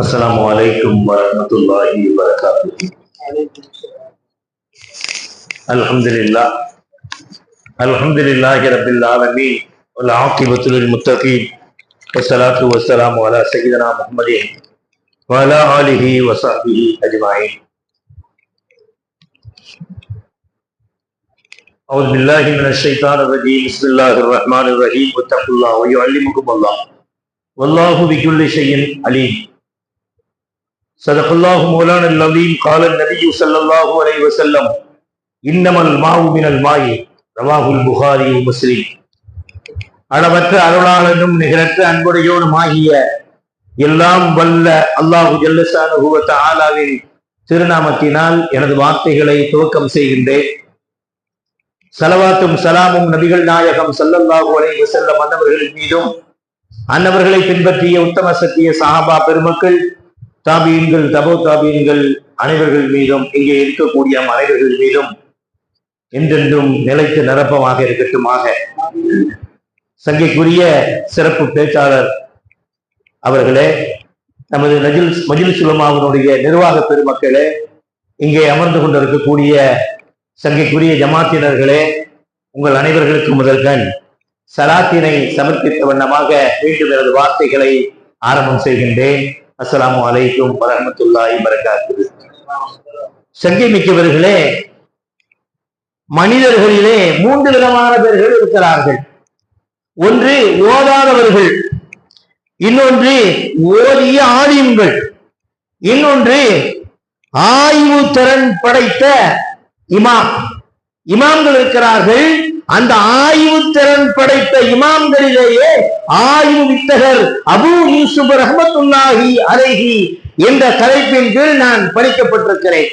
السلام عليكم ورحمة الله وبركاته الحمد لله الحمد لله رب العالمين والعاقبة للمتقين والصلاة والسلام على سيدنا محمد وعلى آله وصحبه أجمعين أعوذ بالله من الشيطان الرجيم بسم الله الرحمن الرحيم واتقوا الله ويعلمكم الله والله بكل شيء عليم صدق الله مولانا العظيم قال النبي صلى الله عليه وسلم إنما الماء من الماء رواه البخاري ومسلم அளவற்ற அருளாளனும் நிகரற்ற அன்புடையோனும் ஆகிய எல்லாம் வல்ல அல்லாஹு ஜல்லசானுகுவத்த ஆலாவின் திருநாமத்தினால் எனது வார்த்தைகளை துவக்கம் செய்கின்றேன் சலவாத்தும் சலாமும் நபிகள் நாயகம் சல்லல்லாஹு அலைஹி வஸல்லம் அன்னவர்கள் மீதும் அன்னவர்களை பின்பற்றிய உத்தம சத்திய சஹாபா பெருமக்கள் தாபியன்கள் தபோ தாபியன்கள் அனைவர்கள் மீதும் இங்கே இருக்கக்கூடிய அனைவர்கள் மீதும் என்றென்றும் நிலைத்து நிரப்பமாக இருக்கட்டுமாக. சங்கைக்குரிய சிறப்பு பேச்சாளர் அவர்களே நமது நஜில் மஜில் சுலமாவனுடைய நிர்வாக பெருமக்களே இங்கே அமர்ந்து கொண்டிருக்கக்கூடிய சங்கைக்குரிய ஜமாத்தினர்களே உங்கள் அனைவர்களுக்கு முதல்கண் சலாத்தினை சமர்ப்பித்த வண்ணமாக மீண்டும் எனது வார்த்தைகளை ஆரம்பம் செய்கின்றேன். அஸ்லாம் வலைக்கும் வரஹமத்துல்லாஹி வரகாத்து சங்கை மிக்கவர்களே மனிதர்களிலே மூன்று விதமான பேர்கள் இருக்கிறார்கள். ஒன்று ஓதாதவர்கள். இன்னொன்று ஓதிய ஆலிம்கள். இன்னொன்று ஆய்வு திறன் படைத்த இமாம். இமாம்கள் இருக்கிறார்கள். அந்த ஆய்வு திறன் படைத்த இமாம்களிலேயே ஆய்வு வித்தகர் அபு யூசுப் ரஹமத்துல்லாஹி அலைஹி என்ற தலைப்பின் கீழ் நான் படிக்கப்பட்டிருக்கிறேன்.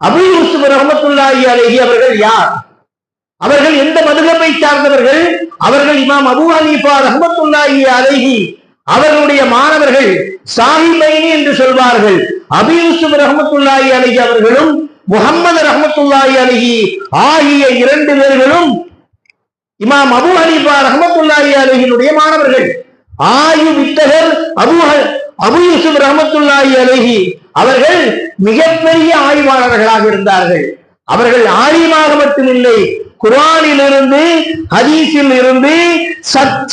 அபு யூசுப் ரஹமத்துல்லாஹி அலைஹி அவர்கள் யார்? அவர்கள் எந்த மதுகப்பை சார்ந்தவர்கள்? அவர்கள் இமாம் அபு ஹனீஃபா ரஹமத்துல்லாஹி அலைஹி அவர்களுடைய மாணவர்கள் சாஹிபைனி என்று சொல்வார்கள். அபி யூசுப் ரஹமத்துல்லாஹி அலைஹி அவர்களும் முகமது ரஹமத்துல்லாஹி அலிஹி ஆகிய இரண்டு பேர்களும் இமாம் அபு ஹனீஃபா ரஹமத்துல்லாஹி அலைஹினுடைய மாணவர்கள் ஆயு வித்தகர் அபு அபு யூசுப் ரஹமத்துல்லாஹி அலைஹி அவர்கள் மிகப்பெரிய ஆய்வாளர்களாக இருந்தார்கள். அவர்கள் ஆலிமாக மட்டுமில்லை குரானிலிருந்து ஹதீஸில் இருந்து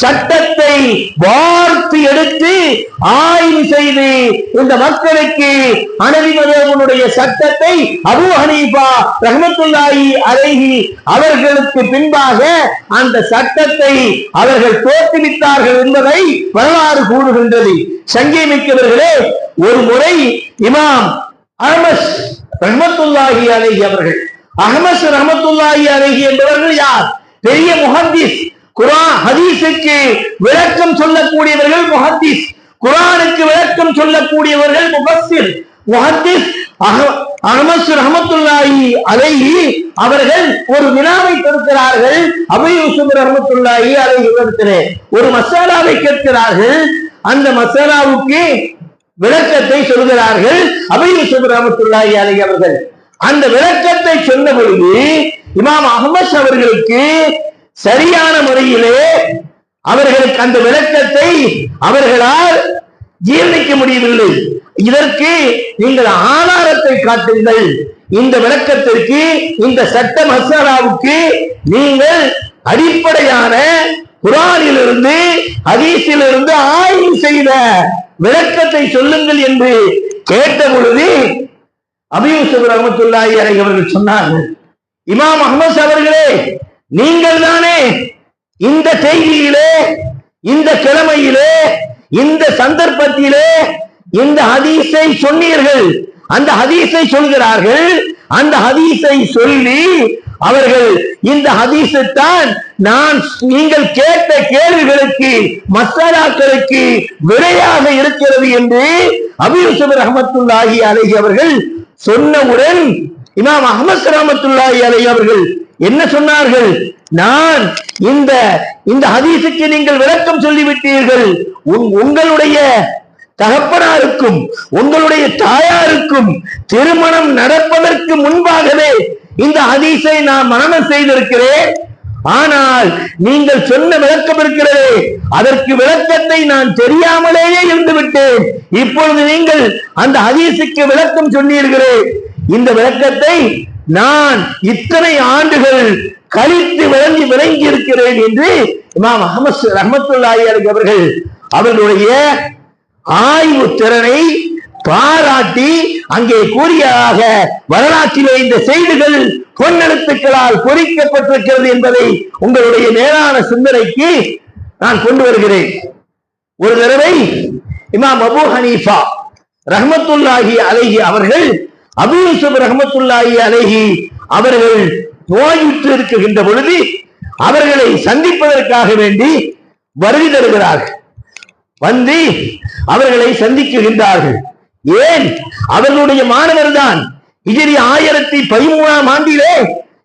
சட்டத்தை வார்த்து எடுத்து ஆய்வு செய்து இந்த மக்களுக்கு அனதிமதவனுடைய சட்டத்தை அபு ஹனீஃபா ரஹமத்துல்லாஹி அலைஹி அவர்களுக்கு பின்பாக அந்த சட்டத்தை அவர்கள் தோற்றுவித்தார்கள் என்பதை வரலாறு கூறுகின்றது. சங்கை மிக்கவர்களே ஒரு முறை இமாம் அஹமஸ் ரஹமத்துல்லாஹி அலைஹி அவர்கள் அகமது ரஹமத்துல்லாஹி அலஹி என்பவர்கள் யார்? பெரிய முஹத்திஸ். குரான் ஹதீஸுக்கு விளக்கம் சொல்லக்கூடியவர்கள் முஹத்திஸ். குரானுக்கு விளக்கம் சொல்லக்கூடியவர்கள் முஃபஸ்ஸிர். முஹத்திஸ் அகமது ரஹமத்துல்லாஹி அலைஹி அவர்கள் ஒரு வினாவை கொடுக்கிறார்கள் அபை யூசுப் ரஹமத்துல்லாஹி அலைஹி கொடுக்கிறேன் ஒரு மசாலாவை கேட்கிறார்கள். அந்த மசாலாவுக்கு விளக்கத்தை சொல்கிறார்கள் அபு யூசுப் ரஹமத்துல்லாஹி அலைஹி அவர்கள். அந்த விளக்கத்தை சொன்ன பொழுது இமாம் அஹமஸ் அவர்களுக்கு சரியான முறையிலே அவர்களுக்கு அந்த விளக்கத்தை அவர்களால் ஜீர்ணிக்க முடியவில்லை. இதற்கு நீங்கள் ஆதாரத்தை காட்டுங்கள். இந்த விளக்கத்திற்கு இந்த சட்ட மசாலாவுக்கு நீங்கள் அடிப்படையான குரானிலிருந்து ஹதீஸிலிருந்து ஆய்வு செய்த விளக்கத்தை சொல்லுங்கள் என்று கேட்ட பொழுது அபியூசப் ரஹமத்துல்லாஹி அலை அவர்கள் சொன்னார்கள் இமாம் அஹ்மஸ் அவர்களே நீங்கள் தானே இந்த செய்தியிலே இந்த கிழமையிலே இந்த சந்தர்ப்பத்திலே இந்த ஹதீஸை சொன்னீர்கள். அந்த ஹதீஸை சொல்கிறார்கள். அந்த ஹதீஸை சொல்லி அவர்கள் இந்த தான் நான் நீங்கள் கேட்ட கேள்விகளுக்கு மசாலாக்களுக்கு விடையாக இருக்கிறது என்று அபியூசப் ரஹமத்துல்லாஹி அலைஹி அவர்கள் சொன்னவுடன் இமாம் அகமது ரஹமத்துல்லாஹி அலை அவர்கள் என்ன சொன்னார்கள்? நான் இந்த இந்த ஹதீசுக்கு நீங்கள் விளக்கம் சொல்லிவிட்டீர்கள். உன் உங்களுடைய தகப்பனாருக்கும் உங்களுடைய தாயாருக்கும் திருமணம் நடப்பதற்கு முன்பாகவே இந்த ஹதீஸை நான் மனனம் செய்திருக்கிறேன். ஆனால் நீங்கள் சொன்ன விளக்கம் இருக்கிறதே அதற்கு விளக்கத்தை நான் தெரியாமலேயே இருந்து விட்டேன் இப்பொழுது நீங்கள் அந்த ஹதீசுக்கு விளக்கம் சொன்னீர்களே இந்த விளக்கத்தை நான் இத்தனை ஆண்டுகள் கழித்து விளங்கி விளங்கி இருக்கிறேன் என்று இமாம் அஹமது ரஹமத்துல்லாஹி அவர்கள் அவர்களுடைய ஆய்வு திறனை பாராட்டி அங்கே கூறியதாக வரலாற்றிலே இந்த செய்திகள் பொன்னெழுத்துக்களால் பொறிக்கப்பட்டிருக்கிறது என்பதை உங்களுடைய நேரான சிந்தனைக்கு நான் கொண்டு வருகிறேன். ஒரு தடவை இமாம் அபு ஹனீஃபா ரஹமத்துல்லாஹி அலஹி அவர்கள் அபு யூசுப் ரஹமத்துல்லாஹி அலஹி அவர்கள் நோயுற்று இருக்கின்ற பொழுது அவர்களை சந்திப்பதற்காக வேண்டி வருகை தருகிறார்கள். வந்து அவர்களை சந்திக்குகின்றார்கள். ஏன்? அவர்களுடைய மாணவர் தான் ஹிஜ்ரி ஆயிரத்தி பதிமூணாம் ஆண்டிலே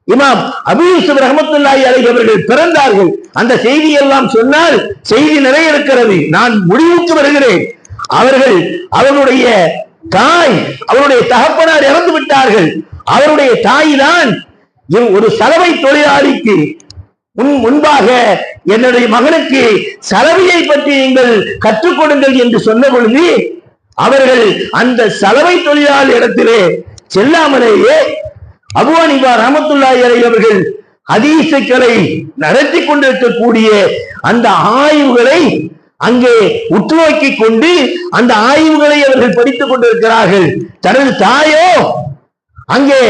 இமாம் அபு ரஹமத்துல்லாய் ரஹமத்துல்லாஹி அலைஹி அவர்கள் பிறந்தார்கள். அந்த செய்தி எல்லாம் சொன்னால் செய்தி நிறைய இருக்கிறது நான் முடிவுக்கு வருகிறேன். அவர்கள் அவருடைய தாய் அவருடைய தகப்பனார் இறந்து விட்டார்கள். அவருடைய தாய் தான் ஒரு சலவை தொழிலாளிக்கு முன் முன்பாக என்னுடைய மகனுக்கு சலவையை பற்றி நீங்கள் கற்றுக் கொடுங்கள் என்று சொன்ன பொழுது அவர்கள் அந்த சலவை தொழிலாளர் இடத்திலே செல்லாமலேயே அபுவானிபா அனிபா ரஹமத்துல்லாஹி அவர்கள் ஹதீசுக்களை நடத்தி கொண்டிருக்கக்கூடிய அந்த ஆய்வுகளை அங்கே உற்றுநோக்கி கொண்டு அந்த ஆய்வுகளை அவர்கள் படித்துக் கொண்டிருக்கிறார்கள். தனது தாயோ அங்கே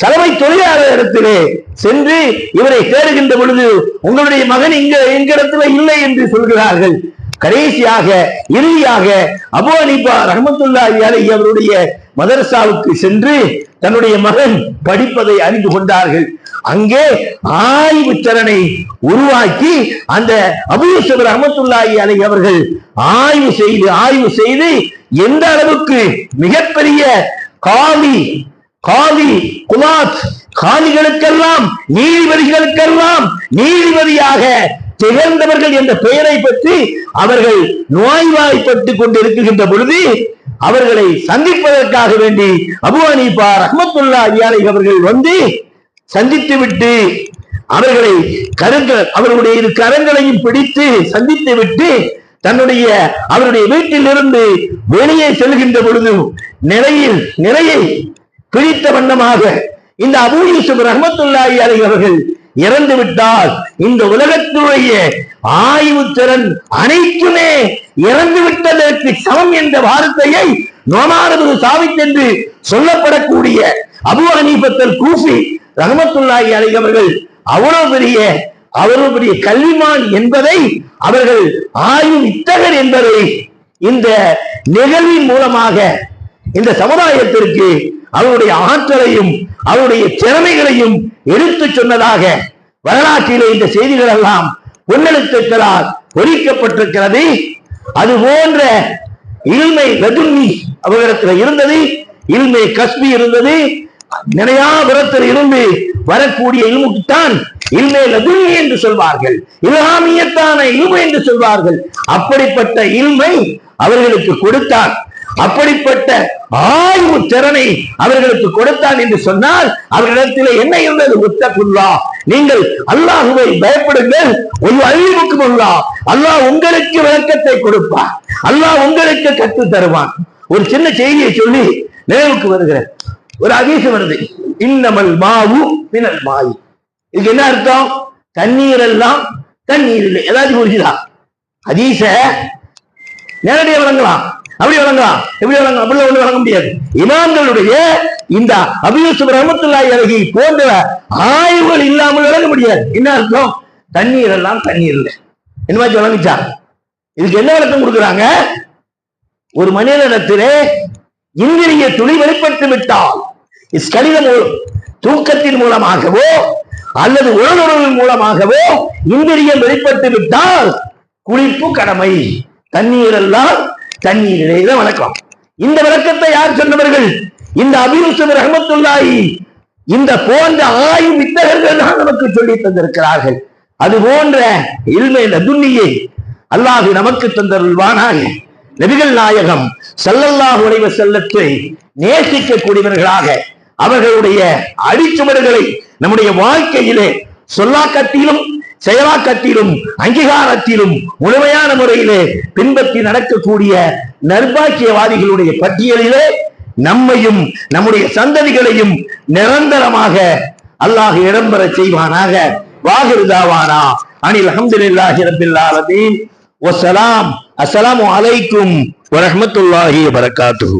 சலவை தொழிலாளர் இடத்திலே சென்று இவரை தேடுகின்ற பொழுது உங்களுடைய மகன் இங்க எங்க இடத்துல இல்லை என்று சொல்கிறார்கள். கடைசியாக இறுதியாக அபு அனிபா ரஹமத்துல்லா அலி அவருடைய மதரசாவுக்கு சென்று தன்னுடைய மகன் படிப்பதை அறிந்து கொண்டார்கள். அங்கே ஆய்வு திறனை உருவாக்கி அந்த அபுயூசப் ரஹமத்துல்லாஹி அலை அவர்கள் ஆய்வு செய்து ஆய்வு செய்து எந்த அளவுக்கு மிகப்பெரிய காவி காவி குலாத் காலிகளுக்கெல்லாம் நீதிபதிகளுக்கெல்லாம் நீதிபதியாக திகழ்ந்தவர்கள் என்ற பெயரை பற்றி அவர்கள் நோய்வாய்ப்பட்டுக் கொண்டிருக்கின்ற பொழுது அவர்களை சந்திப்பதற்காக வேண்டி அபு அனீபா ரஹமத்துல்லா அலியாலை அவர்கள் வந்து சந்தித்து விட்டு அவர்களை கருங்கள் அவர்களுடைய இரு கரங்களையும் பிடித்து சந்தித்து விட்டு தன்னுடைய அவருடைய வீட்டிலிருந்து வெளியே செல்கின்ற பொழுது நிறையில் நிறையை பிடித்த வண்ணமாக இந்த அபு யூசுப் ரஹமத்துல்லாஹி அலைஹி அவர்கள் இறந்து விட்டால் இந்த உலகத்துடைய ஆய்வு திறன் அனைத்துமே இறந்து விட்டதற்கு சமம் என்ற வார்த்தையை நோமானது சாவித் என்று சொல்லப்படக்கூடிய அபு அனீபத்தல் கூஃபி ரஹமத்துல்லாஹி அலை அவர்கள் அவ்வளவு பெரிய அவ்வளவு பெரிய கல்விமான் என்பதை அவர்கள் ஆய்வு இத்தகர் என்பதை இந்த நிகழ்வின் மூலமாக இந்த சமுதாயத்திற்கு அவருடைய ஆற்றலையும் அவருடைய திறமைகளையும் எடுத்து சொன்னதாக வரலாற்றிலே இந்த செய்திகள் எல்லாம் பொன்னெழுத்துக்களால் பொறிக்கப்பட்டிருக்கிறது. அது போன்ற இருமை லதுன்னி அவரிடத்தில் இருந்தது இருமை கஸ்பி இருந்தது. நிறையா புறத்தில் இருந்து வரக்கூடிய இல்முக்குத்தான் இல்மே லதுன்னி என்று சொல்வார்கள். இல்ஹாமியத்தான இல்மை என்று சொல்வார்கள். அப்படிப்பட்ட இல்மை அவர்களுக்கு கொடுத்தார். அப்படிப்பட்ட ஆய்வு திறனை அவர்களுக்கு கொடுத்தான் என்று சொன்னால் அவர்களிடத்தில் என்ன இருந்தது? முத்தகுல்லா. நீங்கள் அல்லாஹுவை பயப்படுங்கள். ஒரு அறிவுக்கும் உள்ளா அல்லாஹ் உங்களுக்கு விளக்கத்தை கொடுப்பார் அல்லாஹ் உங்களுக்கு கற்று தருவான். ஒரு சின்ன செய்தியை சொல்லி நினைவுக்கு வருகிறேன். ஒரு அதிசயம் வருது. இன்னமல் மாவு மினல் மாயி. இதுக்கு என்ன அர்த்தம்? தண்ணீர் எல்லாம் தண்ணீர் இல்லை ஏதாச்சும் புரிஞ்சுதா? அதீச நேரடியாக வழங்கலாம். அப்படி வழங்கலாம். எப்படி வழங்கலாம்? அப்படி ஒண்ணு வழங்க முடியாது. இமாம்களுடைய இந்த அபியூசுப் ரஹமத்துல்லாய் அழகி போன்ற ஆய்வுகள் இல்லாமல் வழங்க முடியாது. என்ன அர்த்தம்? தண்ணீர் எல்லாம் தண்ணீர் இல்லை. என்ன மாதிரி வழங்கிச்சா? இதுக்கு என்ன விளக்கம் கொடுக்குறாங்க? ஒரு மனிதனிடத்திலே இந்திரிய துளி வெளிப்பட்டு விட்டால் கடித தூக்கத்தின் மூலமாகவோ அல்லது உடலுறவின் மூலமாகவோ இந்திரியம் வெளிப்பட்டு விட்டால் குளிப்பு கடமை. தண்ணீர் எல்லாம் தண்ணீரிலே தான் வணக்கம். இந்த விளக்கத்தை யார் சொன்னவர்கள்? இந்த அபியூசுப் ரஹமத்துல்லாயி இந்த போன்ற ஆயு வித்தகர்கள் தான் நமக்கு சொல்லி தந்திருக்கிறார்கள். அது போன்ற இல்மை நதுன்னியை அல்லாஹ் நமக்கு தந்தருள்வானாக. நபிகள் நாயகம் ஸல்லல்லாஹு அலைஹி செல்லத்தை நேசிக்கக்கூடியவர்களாக அவர்களுடைய அடிச்சுவடுகளை நம்முடைய வாழ்க்கையிலே சொல்லாக்கத்திலும் செயலாக்கத்திலும் அங்கீகாரத்திலும் முழுமையான முறையிலே பின்பற்றி நடக்கக்கூடிய நர்பாக்கியவாதிகளுடைய பட்டியலிலே நம்மையும் நம்முடைய சந்ததிகளையும் நிரந்தரமாக அல்லாஹ் இடம்பெற செய்வானாக. வாகிருதாவானா அனில் அஹமதுல்லாஹி ரபில் ஆலமீன். வசலாம் அஸ்ஸலாமு அலைக்கும் வரஹ்மத்துல்லாஹி வபரகாத்துஹு.